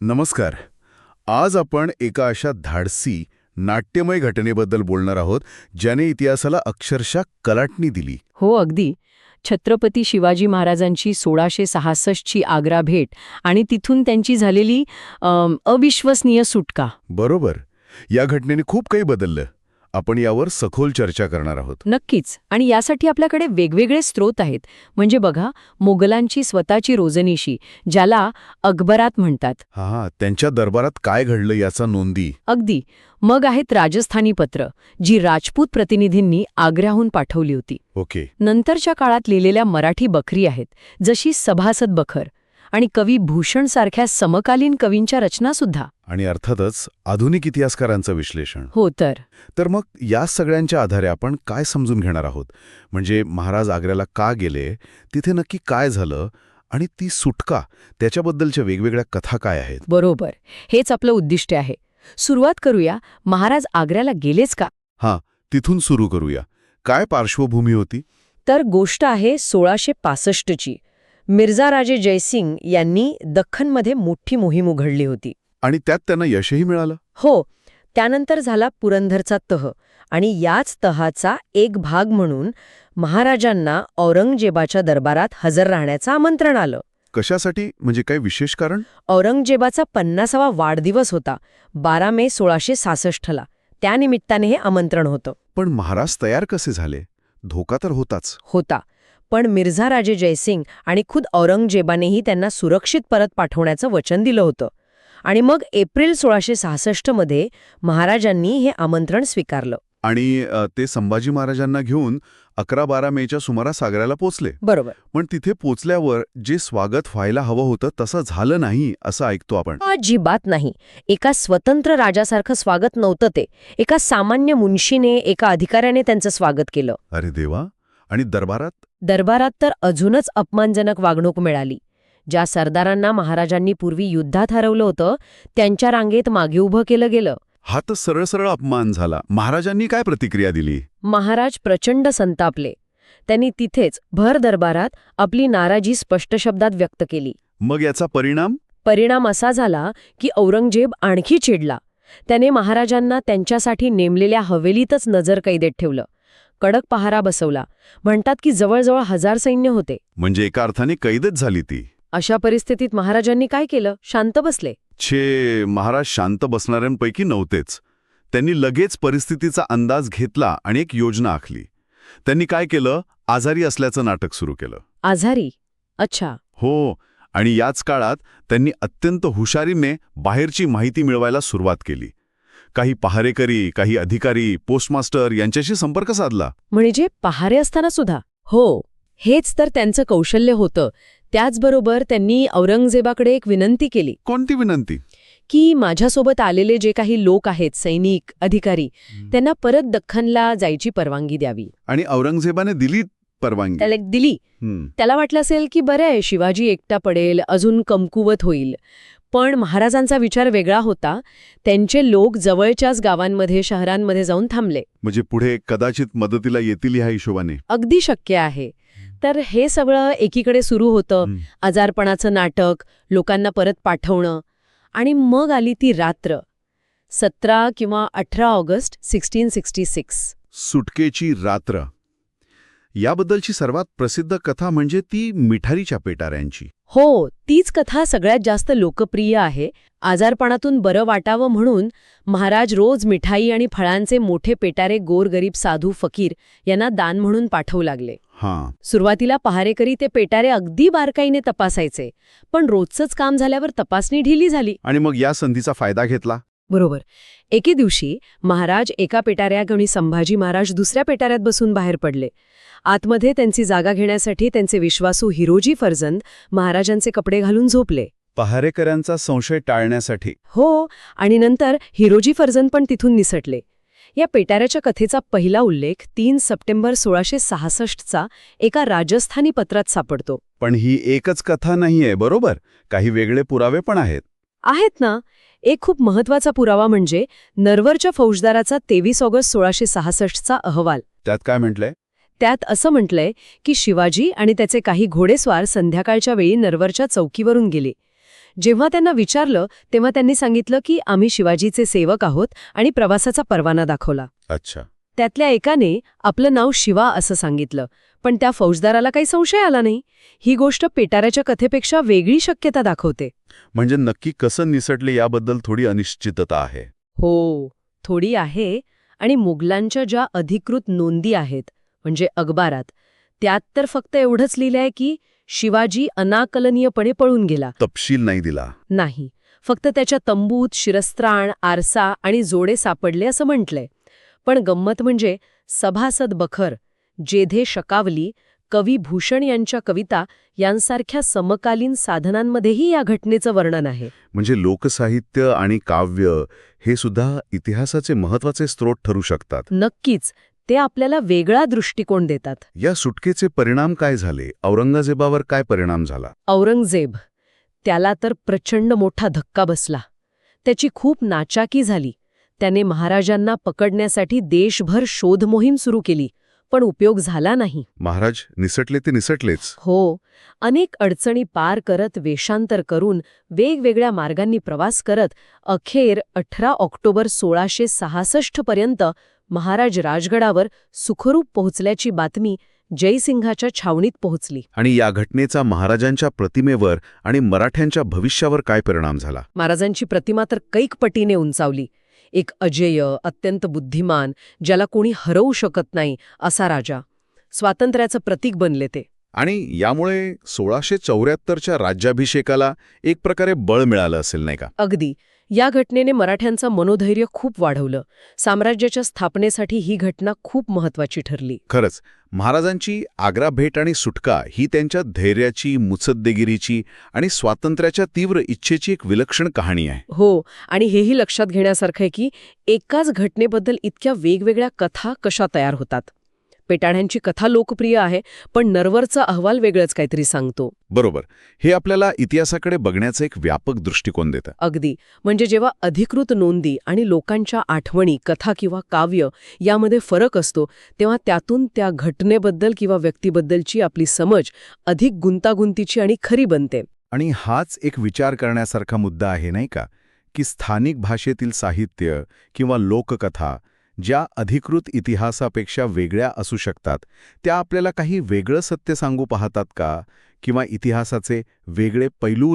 नमस्कार. आज आपण एका अशा धाडसी नाट्यमय घटनेबद्दल बोलणार आहोत ज्याने इतिहासाला अक्षरशः कलाटणी दिली. हो अगदी. छत्रपती शिवाजी महाराजांची सोळाशे सहासष्टची आग्रा भेट आणि तिथून त्यांची झालेली अविश्वसनीय सुटका. बरोबर. या घटनेने खूप काही बदललं. आपण यावर सखोल चर्चा करणार आहोत. नक्कीच. आणि यासाठी आपल्याकडे वेगवेगळे स्रोत आहेत. म्हणजे बघा मोगलांची स्वतःची रोजनीशी ज्याला अकबरात म्हणतात. हा हा. त्यांच्या दरबारात काय घडलं याचा नोंदी. अगदी. मग आहेत राजस्थानी पत्र जी राजपूत प्रतिनिधींनी आग्र्याहून पाठवली होती. ओके. नंतरच्या काळात लिहिलेल्या मराठी बखरी आहेत जशी सभासद बखर आणि कवी भूषण सारख्या समकालीन कवींच्या रचनासुद्धा आणि अर्थातच आधुनिक इतिहासकारांचं विश्लेषण. हो तर. तर मग या सगळ्यांच्या आधारे आपण काय समजून घेणार आहोत? म्हणजे महाराज आग्र्याला का गेले? तिथे नक्की काय झालं? आणि ती सुटका त्याच्याबद्दलच्या वेगवेगळ्या कथा काय आहेत? बरोबर. हेच आपलं उद्दिष्ट आहे. सुरुवात करूया. महाराज आग्र्याला गेलेच का? हां तिथून सुरू करूया. काय पार्श्वभूमी होती? तर गोष्ट आहे सोळाशे पासष्टची. मिर्झा राजे जयसिंग यांनी दख्खनमध्ये मोठी मोहीम उघडली होती. आणि त्यात त्यांना यशही मिळालं? हो त्यानंतर झाला पुरंदरचा तह आणि याच तहाचा एक भाग म्हणून महाराजांना औरंगजेबाच्या दरबारात हजर राहण्याचं आमंत्रण आलं. कशासाठी? म्हणजे काय विशेष कारण? औरंगजेबाचा पन्नासावा वाढदिवस होता बारा मे सोळाशे सासष्टला त्यानिमित्ताने हे आमंत्रण होतं. पण महाराज तयार कसे झाले? धोका तर होताच. होता. पण मिर्झा राजे जयसिंग आणि खुद औरंगजेबानेही त्यांना सुरक्षित परत पाठवण्याचं वचन दिलं होतं. आणि मग एप्रिल सोळाशे सहासष्टमध्ये महाराजांनी हे आमंत्रण स्वीकारलं. आणि ते संभाजी महाराजांना घेऊन अकरा बारा मेच्या सुमारास आग्र्याला पोचले बरोबर. पण तिथे पोचल्यावर जे स्वागत व्हायला हवं होतं तसं झालं नाही असं ऐकतो आपण. अजिबात नाही. एका स्वतंत्र राजासारखं स्वागत नव्हतं ते. एका सामान्य मुन्शीने एका अधिकाऱ्याने त्यांचं स्वागत केलं. अरे देवा! आणि दरबारात दरबारात तर अजूनच अपमानजनक वागणूक मिळाली. ज्या सरदारांना महाराजांनी पूर्वी युद्धात हरवलं होतं त्यांच्या रांगेत मागे उभं केलं गेलं. हा तर सरळ सरळ अपमान झाला. महाराजांनी काय प्रतिक्रिया दिली? महाराज प्रचंड संतापले. त्यांनी तिथेच भर दरबारात आपली नाराजी स्पष्ट शब्दात व्यक्त केली. मग याचा परिणाम? परिणाम असा झाला की औरंगजेब आणखी चिडला. त्याने महाराजांना त्यांच्यासाठी नेमलेल्या हवेलीतच नजर कैदेत ठेवलं. कडक पहारा बसवला. म्हणतात की जवळजवळ हजार सैन्य होते. म्हणजे एका अर्थाने कैदच झाली ती. अशा परिस्थितीत महाराजांनी काय केलं? शांत बसले. छे महाराज शांत बसणाऱ्यांपैकी नव्हतेच. त्यांनी लगेच परिस्थितीचा अंदाज घेतला आणि एक योजना आखली. त्यांनी काय केलं? आजारी असल्याचं नाटक सुरू केलं. आजारी? अच्छा. हो आणि याच काळात त्यांनी अत्यंत हुशारीने बाहेरची माहिती मिळवायला सुरुवात केली. काही पहारेकरी काही अधिकारी पोस्टमास्टर यांच्याशी संपर्क साधला. म्हणजे पहारे असताना सुद्धा? हो हेच तर त्यांचं कौशल्य होतं. त्याचबरोबर त्यांनी औरंगजेबाकडे एक विनंती केली. कोणती विनंती? की माझ्यासोबत आलेले जे काही लोक आहेत सैनिक अधिकारी त्यांना परत दख्खनला जायची परवानगी द्यावी. आणि औरंगजेबाने दिली परवानगी? त्याला दिली. त्याला वाटलं असेल की बरं आहे शिवाजी एकटा पडेल अजून कमकुवत होईल. पण महाराजांचा विचार वेगळा होता. त्यांचे लोक जवळच्याच गावांमध्ये शहरांमध्ये जाऊन थांबले. म्हणजे पुढे कदाचित मदतीला येतील ह्या हिशोबाने? अगदी शक्य आहे. तर हे सगळं एकीकडे सुरू होतं. आजारपणाचं नाटक लोकांना परत पाठवणं. आणि मग आली ती रात्र. सतरा किंवा अठरा ऑगस्ट सिक्स्टीन सिक्स्टी सिक्स. सुटकेची रात्र. याबद्दलची सर्वात प्रसिद्ध कथा म्हणजे ती मिठारीच्या पेटाऱ्यांची. हो तीच कथा सगळ्यात जास्त लोकप्रिय आहे. आजारपणातून बरं वाटावं म्हणून महाराज रोज मिठाई आणि फळांचे मोठे पेटारे गोरगरीब साधू फकीर यांना दान म्हणून पाठवू लागले. हां. सुरुवातीला पहारेकरी ते पेटारे अगदी बारकाईने तपासायचे पण रोजचंच काम झाल्यावर तपासणी ढिली झाली. आणि मग या संधीचा फायदा घेतला? बरोबर. एके दिवशी महाराज एका पेटाऱ्यागणी संभाजी महाराज दुसऱ्या पेटाऱ्यात बसून बाहेर पडले. आतमध्ये त्यांची जागा घेण्यासाठी त्यांचे विश्वासू हिरोजी फर्जंद महाराजांचे कपडे घालून झोपले. पहारेकरांचा संशय टाळण्यासाठी. हो आणि नंतर हिरोजी फर्जंद पण तिथून निसटले. या पेटाऱ्याच्या कथेचा पहिला उल्लेख तीन सप्टेंबर सोळाशे सहासष्टचा एका राजस्थानी पत्रात सापडतो. पण ही एकच कथा नाहीये बरोबर? काही वेगळे पुरावे पण आहेत. आहेत ना. एक खूप महत्त्वाचा पुरावा म्हणजे नरवरच्या फौजदाराचा तेवीस ऑगस्ट सोळाशे सहासष्टचा अहवाल. त्यात काय म्हटलंय? त्यात असं म्हटलंय की शिवाजी आणि त्याचे काही घोडेस्वार संध्याकाळच्या वेळी नरवरच्या चौकीवरून गेले. जेव्हा त्यांना विचारलं तेव्हा त्यांनी सांगितलं की आम्ही शिवाजीचे सेवक आहोत आणि प्रवासाचा परवाना दाखवला. अच्छा. त्यातल्या एकाने आपलं नाव शिवा असं सांगितलं. पण त्या फौजदाराला काही संशय आला नाही. ही गोष्ट पेटाऱ्याच्या कथेपेक्षा वेगळी शक्यता दाखवते. म्हणजे नक्की कसं निसटले याबद्दल थोडी अनिश्चितता आहे. हो थोडी आहे आणि मुघलांच्या ज्या अधिकृत नोंदी आहेत म्हणजे अखबारात त्यात तर फक्त एवढंच लिहिलंय की शिवाजी अनाकलनीयपणे पळून गेला. तपशील नाही दिला. नाही फक्त त्याच्या तंबूत शिरस्त्राण आरसा आणि जोडे सापडले असं म्हटलंय. पण गंमत म्हणजे सभासद बखर जेधे शकावली कवी भूषण यांच्या कविता यांसारख्या समकालीन साधनांमध्येही या घटनेचं वर्णन आहे. म्हणजे लोकसाहित्य आणि काव्य हे सुद्धा इतिहासाचे महत्त्वाचे स्रोत ठरू शकतात. नक्कीच ते आपल्याला वेगळा दृष्टिकोन देतात. या सुटकेचे परिणाम काय झाले? औरंगजेबावर काय परिणाम झाला? औरंगजेब त्याला तर प्रचंड मोठा धक्का बसला. त्याची खूप नाचाकी झाली. त्याने महाराजांना पकडण्यासाठी देशभर शोध मोहीम सुरू केली पण उपयोग झाला नाही. महाराज निसटले ते निसटलेच. हो अनेक अडचणी पार करत वेषांतर करून वेगवेगळ्या मार्गांनी प्रवास करत अखेर अठरा ऑक्टोबर सोळाशे सहासष्ट पर्यंत महाराज राजगडावर सुखरूप पोहोचल्याची बातमी जयसिंहाच्या छावणीत पोहोचली. आणि या घटनेचा महाराजांच्या प्रतिमेवर आणि मराठ्यांच्या भविष्यावर काय परिणाम झाला? महाराजांची प्रतिमा तर कैक पटीने उंचावली. एक अजेय अत्यंत बुद्धिमान ज्याला कोणी हरवू शकत नाही असा राजा. स्वातंत्र्याचं प्रतीक बनले ते. आणि यामुळे सोळाशे चौऱ्याहत्तरच्या राज्याभिषेकाला एक प्रकारे बळ मिळालं असेल नाही का? अगदी. या घटनेने मराठ्यांचं मनोधैर्य खूप वाढवलं. साम्राज्याच्या स्थापनेसाठी ही घटना खूप महत्वाची ठरली. खरंच महाराजांची आग्रा भेट आणि सुटका ही त्यांच्या धैर्याची मुत्सद्देगिरीची आणि स्वातंत्र्याच्या तीव्र इच्छेची एक विलक्षण कहाणी आहे. हो आणि हेही लक्षात घेण्यासारखं आहे की एकाच घटनेबद्दल इतक्या वेगवेगळ्या कथा कशा तयार होतात? पेटाण्यांची कथा लोकप्रिय आहे पण नरवरचा अहवाल वेगळंच काहीतरी सांगतो. बरोबर. हे आपल्याला इतिहासाकडे बघण्याचं एक व्यापक दृष्टिकोन देतं. अगदी. म्हणजे जेव्हा अधिकृत नोंदी आणि लोकांच्या आठवणी कथा किंवा काव्य यामध्ये फरक असतो तेव्हा त्यातून त्या घटनेबद्दल किंवा व्यक्तीबद्दलची आपली समज अधिक गुंतागुंतीची आणि खरी बनते. आणि हाच एक विचार करण्यासारखा मुद्दा आहे नाही का? की स्थानिक भाषेतील साहित्य किंवा लोककथा ज्या अधिकृत इतिहासापेक्षा वेगळ्या असू शकतात त्या आपल्याला काही वेगळं सत्य सांगू पाहतात का? किंवा इतिहासाचे वेगळे पैलू